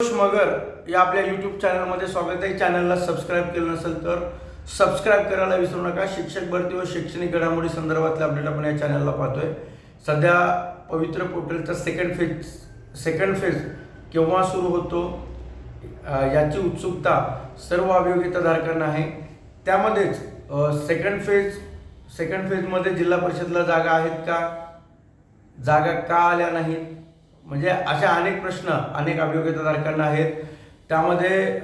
संतोष मगर या आपल्या यूट्यूब चॅनलमध्ये स्वागत आहे. चॅनलला सबस्क्राईब केलं नसेल तर सबस्क्राईब करायला विसरू नका. शिक्षक भरती व शैक्षणिक घडामोडी संदर्भातले अपडेट आपण या चॅनलला पाहतोय. सध्या पवित्र पोर्टलचा सेकंड फेज सेकंड फेज केव्हा सुरू होतो याची उत्सुकता सर्व अभियोगिताधारकांना आहे. त्यामध्येच सेकंड फेज सेकंड फेजमध्ये जिल्हा परिषदला जागा आहेत का? जागा का आल्या नाहीत? म्हणजे अशा अनेक प्रश्न अनेक अभियोगिताधारकांना आहेत. त्यामध्ये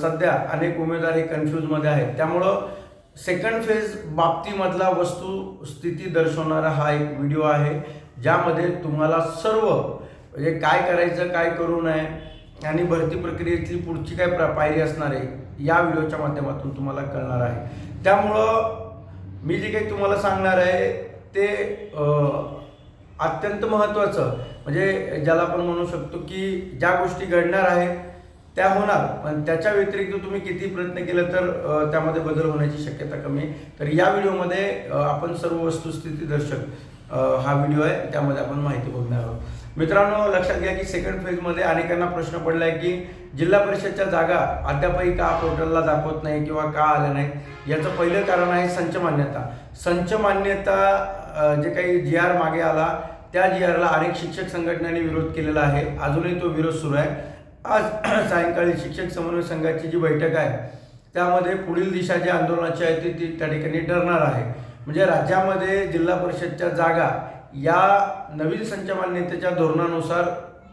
सध्या अनेक उमेदवार हे कन्फ्यूजमध्ये आहेत. त्यामुळं सेकंड फेज बाबतीमधला वस्तुस्थिती दर्शवणारा हा एक व्हिडिओ आहे ज्यामध्ये तुम्हाला सर्व म्हणजे काय करायचं काय करू नये आणि भरती प्रक्रियेतली पुढची काय प्र- पायरी असणार आहे या व्हिडिओच्या माध्यमातून तुम्हाला कळणार आहे. त्यामुळं मी जे काही तुम्हाला सांगणार आहे ते अत्यंत महत्त्वाचं. म्हणजे ज्याला आपण म्हणू शकतो की ज्या गोष्टी घडणार आहेत त्या होणार. पण त्याच्या व्यतिरिक्त तुम्ही किती प्रयत्न केले तर त्यामध्ये बदल होण्याची शक्यता कमी आहे. तर या व्हिडिओमध्ये आपण सर्व वस्तुस्थिती दर्शक हा व्हिडिओ आहे. त्यामध्ये आपण माहिती बघणार आहोत. मित्रांनो लक्षात घ्या की सेकंड फेजमध्ये अनेकांना प्रश्न पडला आहे की जिल्हा परिषदच्या जागा अद्यापही का पोर्टलला दाखवत नाही किंवा का आल्या नाहीत? याचं पहिलं कारण आहे संच मान्यता. संच मान्यता जे काही जी आर मागे आला त्या जी आरला अनेक शिक्षक संघटनांनी विरोध केलेला आहे. अजूनही तो विरोध सुरू आहे. आज सायंकाळी शिक्षक समन्वय संघाची जी बैठक आहे त्यामध्ये पुढील दिशा जी आंदोलनाची आहे ती ती त्या ठिकाणी ठरणार आहे. म्हणजे राज्यामध्ये जिल्हा परिषदच्या जागा या नवीन संचमान्यतेच्या धोरणानुसार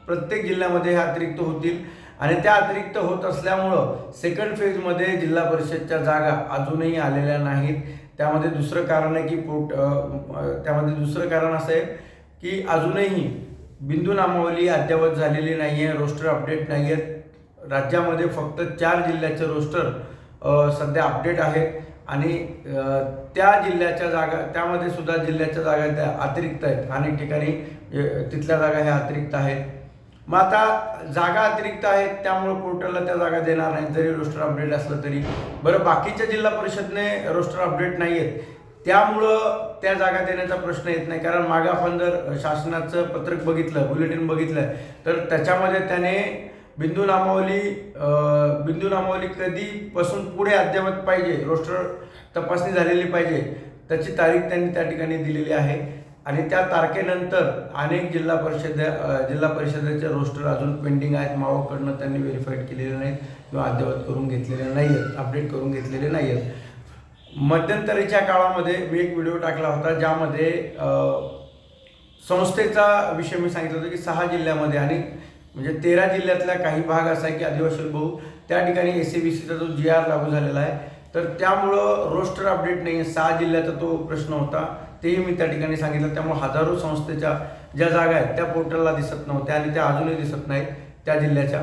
प्रत्येक जिल्ह्यामध्ये ह्या अतिरिक्त होतील. आणि त्या अतिरिक्त होत असल्यामुळं सेकंड फेजमध्ये जिल्हा परिषदच्या जागा अजूनही आलेल्या नाहीत. त्यामध्ये दुसरं कारण आहे की पोट त्यामध्ये दुसरं कारण असं आहे की अजूनही बिंदू नामावली अद्ययावत झालेली नाही आहे रोस्टर अपडेट नाही आहेत राज्यामध्ये फक्त चार जिल्ह्याचे रोस्टर सध्या अपडेट आहेत. आणि त्या जिल्ह्याच्या जागा त्यामध्ये सुद्धा जिल्ह्याच्या जागा त्या अतिरिक्त आहेत. अनेक ठिकाणी तिथल्या जागा ह्या अतिरिक्त आहेत. मग आता जागा अतिरिक्त आहेत त्यामुळे पोर्टलला त्या जागा देणार नाही जरी रोस्टर अपडेट असलं तरी. बरं बाकीच्या जिल्हा परिषदने रोस्टर अपडेट नाही आहेत त्यामुळं त्या जागा देण्याचा प्रश्न येत नाही. कारण मागे आपण जर शासनाचं पत्रक बघितलं बुलेटिन बघितलं तर त्याच्यामध्ये त्याने बिंदू नामावली बिंदू नामावली कधीपासून पुढे अद्ययावत पाहिजे रोस्टर तपासणी झालेली पाहिजे त्याची तारीख त्यांनी त्या ठिकाणी दिलेली आहे. आणि त्या तारखेनंतर अनेक जिल्हा परिषद जिल्हा परिषदेचे रोस्टर अजून पेंडिंग आहेत. मावाकडनं त्यांनी व्हेरीफाईड केलेले नाहीत किंवा अद्ययावत करून घेतलेले नाही आहेत अपडेट करून घेतलेले नाही आहेत मध्यंतरीच्या काळामध्ये मी एक व्हिडिओ टाकला होता ज्यामध्ये संस्थेचा विषय मी सांगितलं होतं की सहा जिल्ह्यामध्ये आणि म्हणजे तेरा जिल्ह्यातला काही भाग असा आहे की आदिवासी बहु त्या ठिकाणी एस सी बी सीचा जो जी आर लागू झालेला आहे. तर त्यामुळं रोस्टर अपडेट नाही आहे सहा जिल्ह्याचा तो प्रश्न होता. तेही मी त्या ठिकाणी सांगितलं. त्यामुळे हजारो संस्थेच्या ज्या जागा आहेत त्या पोर्टलला दिसत नव्हत्या आणि त्या अजूनही दिसत नाहीत त्या जिल्ह्याच्या.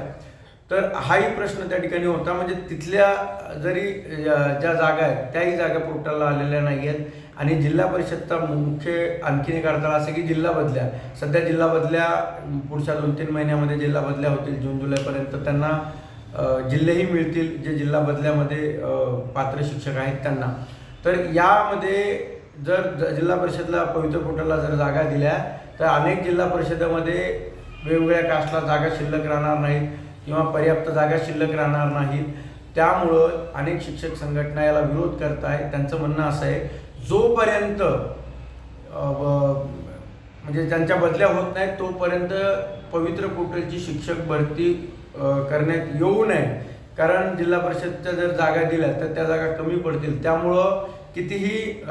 तर हाही प्रश्न त्या ठिकाणी होता. म्हणजे तिथल्या जरी ज्या जागा आहेत त्याही जागा पोर्टलला आलेल्या नाही आहेत. आणि जिल्हा परिषदचा मुख्य आणखीन एक अडथळा असा की जिल्हा बदल्या. सध्या जिल्हा बदल्या पुढच्या दोन तीन महिन्यामध्ये जिल्हा बदल्या होतील. जून जुलैपर्यंत त्यांना जिल्हेही मिळतील जे जिल्हा बदल्यामध्ये पात्र शिक्षक आहेत त्यांना. तर यामध्ये जर ज- जिल्हा परिषदला पवित्र पोर्टलला जर जागा दिल्या तर अनेक जिल्हा परिषदेमध्ये वेगवेगळ्या कास्टला जागा शिल्लक राहणार नाहीत. किंवा पर्याप्त जागा शिल्लक राहणार नाहीत. त्यामुळं अनेक शिक्षक संघटना याला विरोध करत आहेत त्यांचं म्हणणं असं आहे जोपर्यंत व- म्हणजे ज्यांच्या बदल्या होत नाहीत तोपर्यंत पवित्र पोर्टलची शिक्षक भरती करण्यात येऊ नये. कारण जिल्हा परिषदच्या जर जागा दिल्या तर त्या जागा कमी पडतील. त्यामुळं कितीही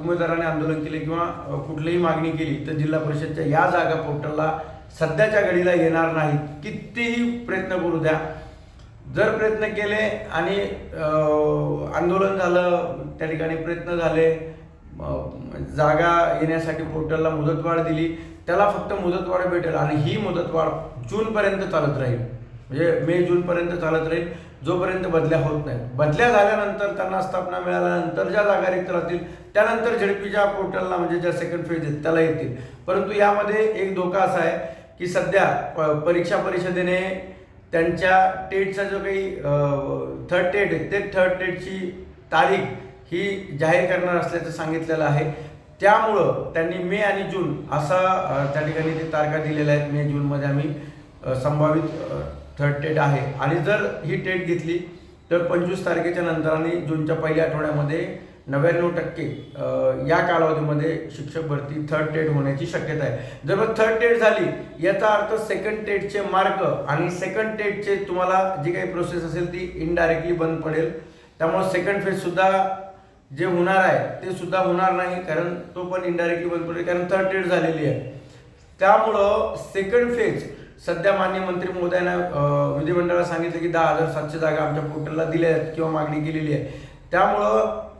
उमेदवाराने आंदोलन केले किंवा कुठलीही मागणी केली तर जिल्हा परिषदच्या या जागा पोर्टलला सध्याच्या घडीला येणार नाही. कितीही प्रयत्न करू द्या. जर प्रयत्न केले आणि आंदोलन झालं त्या ठिकाणी प्रयत्न झाले जागा येण्यासाठी पोर्टलला मुदतवाढ दिली त्याला फक्त मुदतवाढ भेटेल आणि ही मुदतवाढ जूनपर्यंत चालत राहील. म्हणजे मे जूनपर्यंत चालत राहील जोपर्यंत बदल्या होत नाहीत. बदल्या झाल्यानंतर त्यांना स्थापना मिळाल्यानंतर ज्या जागा रिक्त राहतील त्यानंतर झेडपीच्या पोर्टलला म्हणजे ज्या सेकंड फेज आहेत त्याला येतील. परंतु यामध्ये एक धोका असा आहे की सध्या प- परीक्षा परिषदेने त्यांच्या टेटचा जो काही थर्ड टेट आहे ते थर्ड टेटची तारीख ही जाहीर करणार असल्याचं सांगितलेलं आहे. त्यामुळं त्यांनी मे आणि जून असा त्या ठिकाणी ते तारखा दिलेल्या आहेत. मे जूनमध्ये आम्ही संभावित थर्ड टेट आहे. आणि जर ही टेट घेतली तर पंचवीस तारखेच्या नंतर आणि जूनच्या पहिल्या आठवड्यामध्ये नव्याण्णव टक्के या कालावधीमध्ये शिक्षक भरती थर्ड टेट होण्याची शक्यता आहे. जर मग थर्ड टेट झाली याचा अर्थ सेकंड टेटचे मार्क आणि सेकंड टेटचे तुम्हाला जी काही प्रोसेस असेल ती इनडायरेक्टली बंद पडेल. त्यामुळे सेकंड फेजसुद्धा जे होणार आहे ते सुद्धा होणार नाही कारण तो पण इनडायरेक्टली बंद पडेल कारण थर्ड टेट झालेली आहे. त्यामुळं सेकंड फेज सध्या मान्य मंत्री महोदयानं विधिमंडळाला सांगितलं की दहा हजार सातशे जागा आमच्या पोर्टलला दिल्या आहेत किंवा मागणी केलेली आहे. त्यामुळं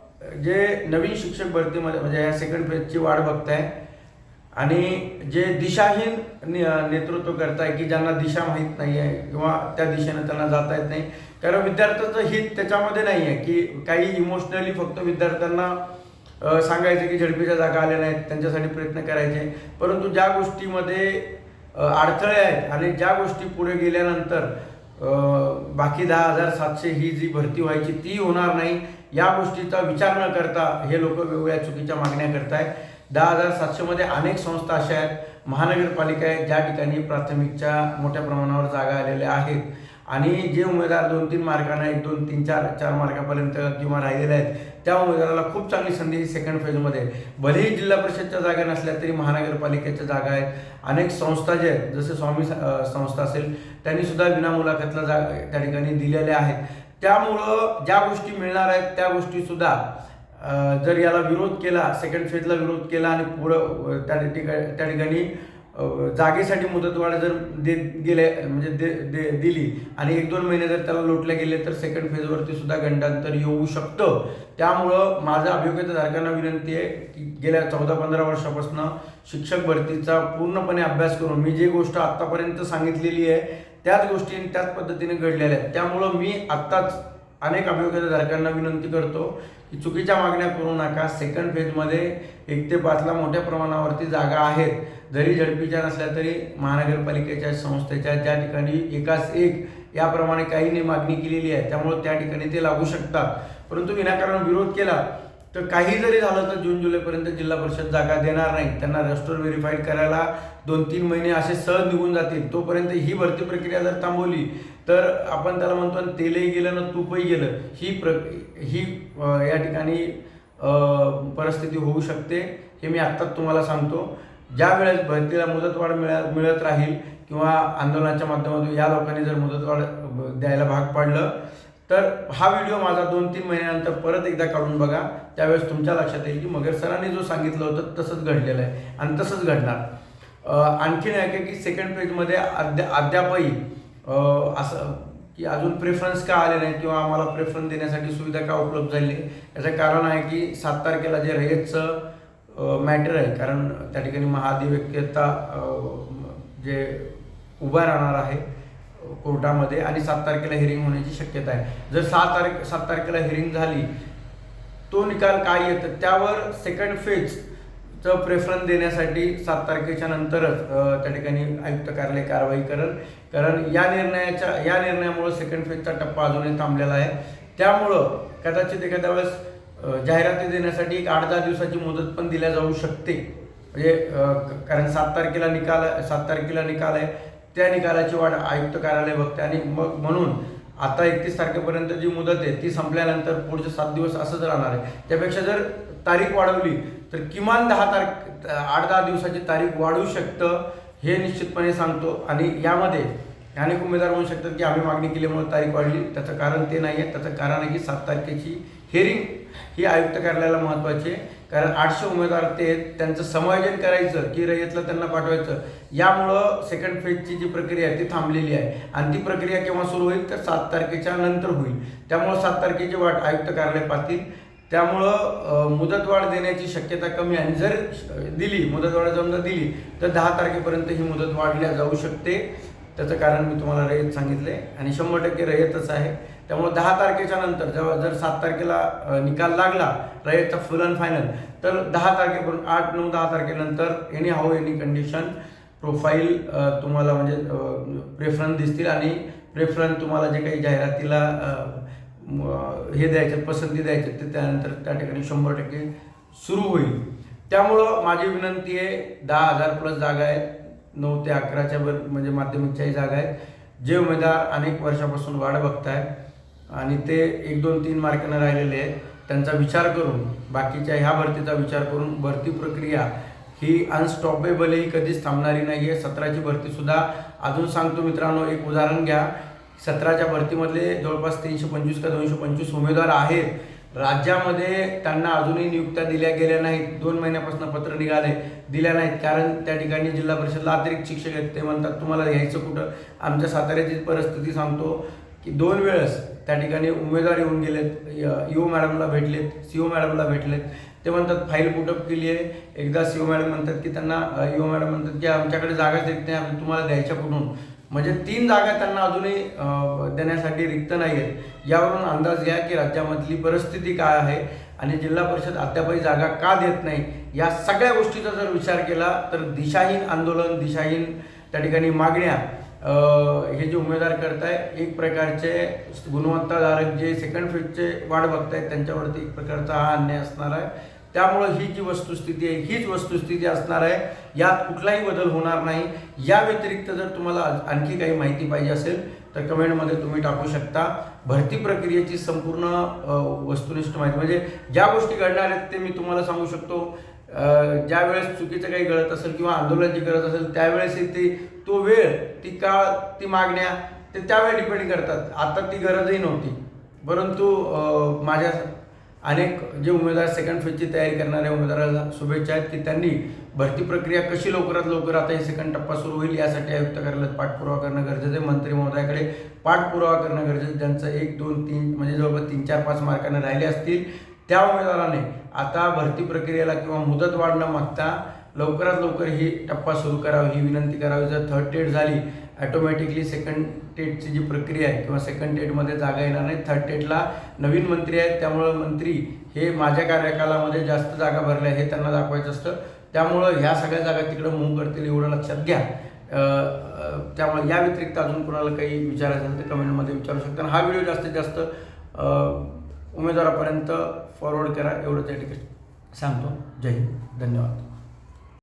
जे नवीन शिक्षक भरतीमध्ये म्हणजे या सेकंड फेजची वाढ बघताय आणि जे दिशाहीन ने- नेतृत्व करताय की ज्यांना दिशा माहीत नाही आहे किंवा त्या दिशेनं त्यांना जाता येत नाही कारण विद्यार्थ्याचं हित त्याच्यामध्ये नाही आहे की काही इमोशनली फक्त विद्यार्थ्यांना सांगायचं की झडपीच्या जागा आल्या नाहीत त्यांच्यासाठी प्रयत्न करायचे. परंतु ज्या गोष्टीमध्ये अडथळे आहेत आणि ज्या गोष्टी पुढे गेल्यानंतर बाकी दहा हजार सातशे ही जी भरती व्हायची ती होणार नाही या गोष्टीचा विचार न करता हे लोक वेगवेगळ्या चुकीच्या मागण्या करतायत. दहा हजार सातशेमध्ये अनेक संस्था अशा आहेत. महानगरपालिका आहेत ज्या ठिकाणी प्राथमिकच्या मोठ्या प्रमाणावर जागा आलेल्या आहेत. आणि जे उमेदवार दोन तीन मार्कांना एक दोन तीन चार चार मार्कापर्यंत किंवा राहिलेले आहेत त्या उमेदवाराला खूप चांगली संधी सेकंड फेजमध्ये भलेही जिल्हा परिषदच्या जागा नसल्या तरी महानगरपालिकेच्या जागा आहेत. अनेक संस्था जे आहेत जसे स्वामी संस्था असेल त्यांनी सुद्धा विनामुलाखतला जा त्या ठिकाणी दिलेल्या आहेत. त्यामुळं ज्या गोष्टी मिळणार आहेत त्या गोष्टी सुद्धा जर याला विरोध केला सेकंड फेजला विरोध केला आणि पुढं त्या ठिकाणी त्या ठिकाणी जागेसाठी मुदतवाढ जर दे गेले म्हणजे दे, दे दिली आणि एक दोन महिने जर त्याला लोटले गेले तर सेकंड फेजवरती सुद्धा गंडांतर येऊ शकतं. त्यामुळं माझं अभियोग्यताधारकांना विनंती आहे की गेल्या चौदा पंधरा वर्षापासून शिक्षक भरतीचा पूर्णपणे अभ्यास करून मी जी गोष्ट आत्तापर्यंत सांगितलेली आहे त्याच गोष्टी त्याच पद्धतीने घडलेल्या आहेत. त्यामुळं मी आत्ताच अनेक अभियोगधारकांना विनंती करतो की चुकीच्या मागण्या करू नका. सेकंड फेजमध्ये एक ते पाचला मोठ्या प्रमाणावरती जागा आहेत. जरी झडपीच्या नसल्या तरी महानगरपालिकेच्या संस्थेच्या ज्या ठिकाणी एकाच एक याप्रमाणे काहींनी मागणी केलेली आहे. त्यामुळे त्या ठिकाणी ते लागू शकतात. परंतु विनाकारण विरोध केला तर काही जरी झालं तर जून जुलैपर्यंत जिल्हा परिषद जागा देणार नाही. त्यांना रेस्टोर व्हेरीफाईड करायला दोन तीन महिने असे सहज निघून जातील. तोपर्यंत ही भरती प्रक्रिया जर थांबवली तर आपण त्याला म्हणतो तेलही गेलं ना तूपही गेलं. ही प्र ही या ठिकाणी परिस्थिती होऊ शकते. हे मी आत्ताच तुम्हाला सांगतो. ज्या वेळेस भरतीला मुदतवाढ मिळा मिळत राहील किंवा आंदोलनाच्या माध्यमातून या लोकांनी जर मुदतवाढ द्यायला भाग पाडलं तर हा व्हिडिओ माझा दोन तीन महिन्यानंतर परत एकदा काढून बघा. त्यावेळेस तुमच्या लक्षात येईल की मगर सरांनी जो सांगितलं होतं तसंच घडलेलं आहे आणि तसंच घडणार. आणखीन आहे की सेकंड पेजमध्ये अद्या अद्यापही असं की अजून प्रेफरन्स का आले नाही किंवा आम्हाला प्रेफरन्स देण्यासाठी सुविधा का उपलब्ध झाली नाही? याचं कारण आहे की सात तारखेला जे रयतचं मॅटर आहे. कारण त्या ठिकाणी महाधिवक्यता जे उभा राहणार आहे कोर्टामध्ये आणि सात तारखेला हिअरिंग होण्याची शक्यता आहे. जर सात तारीख सात तारखेला हिअरिंग झाली तो निकाल काय येतं? त्यावर सेकंड फेजचं प्रेफरन्स देण्यासाठी सात तारखेच्या नंतरच त्या ठिकाणी आयुक्त कार्यालय कारवाई करेल. कारण या निर्णयाच्या या निर्णयामुळं सेकंड फेजचा टप्पा अजूनही थांबलेला आहे. त्यामुळं कदाचित एखाद्या वेळेस जाहिराती देण्यासाठी एक आठ दहा दिवसाची मुदत पण दिल्या जाऊ शकते. म्हणजे कारण सात तारखेला निकाल सात तारखेला निकाल आहे. त्या निकालाची वाट आयुक्त कार्यालय बघते आणि मग म्हणून आता एकतीस तारखेपर्यंत जी मुदत आहे ती संपल्यानंतर पुढचे सात दिवस असंच राहणार आहे त्यापेक्षा जर तारीख वाढवली तर किमान दहा तारीख आठ दहा दिवसाची तारीख वाढू शकतं हे निश्चितपणे सांगतो. आणि यामध्ये अनेक उमेदवार म्हणू शकतात की आम्ही मागणी केल्यामुळे तारीख वाढली त्याचं कारण ते नाही आहे त्याचं कारण आहे की सात तारखेची हेरिंग ही आयुक्त कार्यालयाला महत्त्वाची आहे. कारण आठशे उमेदवार ते त्यांचं समायोजन करायचं की रयतला त्यांना पाठवायचं यामुळं सेकंड फेजची जी प्रक्रिया आहे ती थांबलेली आहे. आणि ती प्रक्रिया केव्हा सुरू होईल? तर सात तारखेच्या नंतर होईल. त्यामुळं सात तारखेची वाट आयुक्त कार्यालय पाहतील. त्यामुळं मुदतवाढ देण्याची शक्यता कमी आहे. आणि जर दिली मुदतवाढ समजा दिली तर दहा तारखेपर्यंत ही मुदत वाढल्या जाऊ शकते. त्याचं कारण मी तुम्हाला रयत सांगितले आणि शंभर टक्के रयतच आहे. त्यामुळे दहा तारखेच्या नंतर जेव्हा जर सात तारखेला निकाल लागला रयतचा फुल अँड फायनल तर दहा तारखेपर्यंत आठ नऊ दहा तारखेनंतर anyhow any condition profile तुम्हाला म्हणजे प्रेफरन्स दिसतील आणि प्रेफरन्स तुम्हाला जे काही जाहिरातीला हे द्यायचे पसंती द्यायचे ते त्यानंतर त्या ठिकाणी शंभर टक्के सुरू होईल. त्यामुळं माझी विनंती आहे दहा हजार प्लस जागा आहेत नऊ ते अकराच्या म्हणजे माध्यमिकच्याही जागा आहेत. जे उमेदवार अनेक वर्षापासून वाढ आहेत आणि ते एक दोन तीन मार्कांना राहिलेले आहेत. त्यांचा विचार करून बाकीच्या ह्या भरतीचा विचार करून भरती प्रक्रिया ही अनस्टॉपेबल ही कधीच थांबणारी नाही आहे. सतराची भरतीसुद्धा अजून सांगतो मित्रांनो एक उदाहरण घ्या. सतराच्या भरतीमधले जवळपास तीनशे पंचवीस का दोनशे पंचवीस उमेदवार आहेत. राज्यामध्ये त्यांना अजूनही नियुक्त्या दिल्या गेल्या नाहीत. दोन महिन्यापासून पत्र निघाले दिल्या नाहीत. कारण त्या ठिकाणी जिल्हा परिषदला अतिरिक्त शिक्षक आहेत. ते म्हणतात तुम्हाला घ्यायचं कुठं? आमच्या साताऱ्याची परिस्थिती सांगतो. की दोन वेळेस त्या ठिकाणी उमेदवार येऊन गेलेत यू मॅडमला भेटलेत सी ओ मॅडमला भेटलेत. ते म्हणतात फाईल पुटअप केली आहे. एकदा सी ओ मॅडम म्हणतात की त्यांना यू मॅडम म्हणतात की आमच्याकडे जागाच देत नाही आम्ही तुम्हाला द्यायच्या कुठून म्हणजे तीन जागा त्यांना अजूनही देण्यासाठी रिक्त नाही आहेत. यावरून अंदाज घ्या की राज्यामधली परिस्थिती काय आहे आणि जिल्हा परिषद अद्यापही जागा का देत नाही या सगळ्या गोष्टीचा जर विचार केला तर दिशाहीन आंदोलन दिशाहीन त्या ठिकाणी मागण्या हे जे उमेदवार करताय एक प्रकारचे गुणवत्ताधारक जे सेकंड फेजचे वाढ बघतायत त्यांच्यावरती एक प्रकारचा हा अन्याय असणार आहे. त्यामुळं ही जी वस्तुस्थिती आहे हीच वस्तुस्थिती असणार आहे. यात कुठलाही बदल होणार नाही. या व्यतिरिक्त जर तुम्हाला आणखी काही माहिती पाहिजे असेल तर कमेंटमध्ये तुम्ही टाकू शकता. भरती प्रक्रियेची संपूर्ण वस्तुनिष्ठ माहिती. म्हणजे ज्या गोष्टी घडणार आहेत ते मी तुम्हाला सांगू शकतो. ज्यावेळेस चुकीचं काही घडत असेल किंवा आंदोलनाची गरज असेल त्यावेळेस ते तो वेळ ती काळ ती मागण्या ते त्यावेळी डिपेंड करतात. आता ती गरजही नव्हती. परंतु माझ्या अनेक जे उमेदवार सेकंड फेजची तयारी करणाऱ्या उमेदवाराला शुभेच्छा आहेत की त्यांनी भरती प्रक्रिया कशी लवकरात लवकर आता हे सेकंड टप्पा सुरू होईल यासाठी आयुक्त कार्यालयात पाठपुरावा करणं गरजेचं आहे. मंत्री महोदयाकडे पाठपुरावा करणं गरजेचं आहे. ज्यांचं एक दोन तीन म्हणजे जवळपास तीन चार पाच मार्कांना राहिले असतील त्या उमेदवाराने आता भरती प्रक्रियेला किंवा मुदत वाढ न मागता लवकरात लवकर ही टप्पा सुरू करावी ही विनंती करावी. जर थर्ड टेट झाली ॲटोमॅटिकली सेकंड टेटची जी प्रक्रिया आहे किंवा सेकंड टेटमध्ये जागा येणार नाही. थर्ड टेटला नवीन मंत्री आहेत. त्यामुळं मंत्री हे माझ्या कार्यकालामध्ये जास्त जागा भरल्या हे त्यांना दाखवायचं असतं. त्यामुळं ह्या सगळ्या जागा तिकडं मूव करतील एवढं लक्षात घ्या. त्यामुळे या व्यतिरिक्त अजून कोणाला काही विचारायचं असेल तर कमेंटमध्ये विचारू शकता. हा व्हिडिओ जास्तीत जास्त उमेदवारापर्यंत फॉरवर्ड करा. एवढंच या ठिकाणी सांगतो. जय हिंद. धन्यवाद.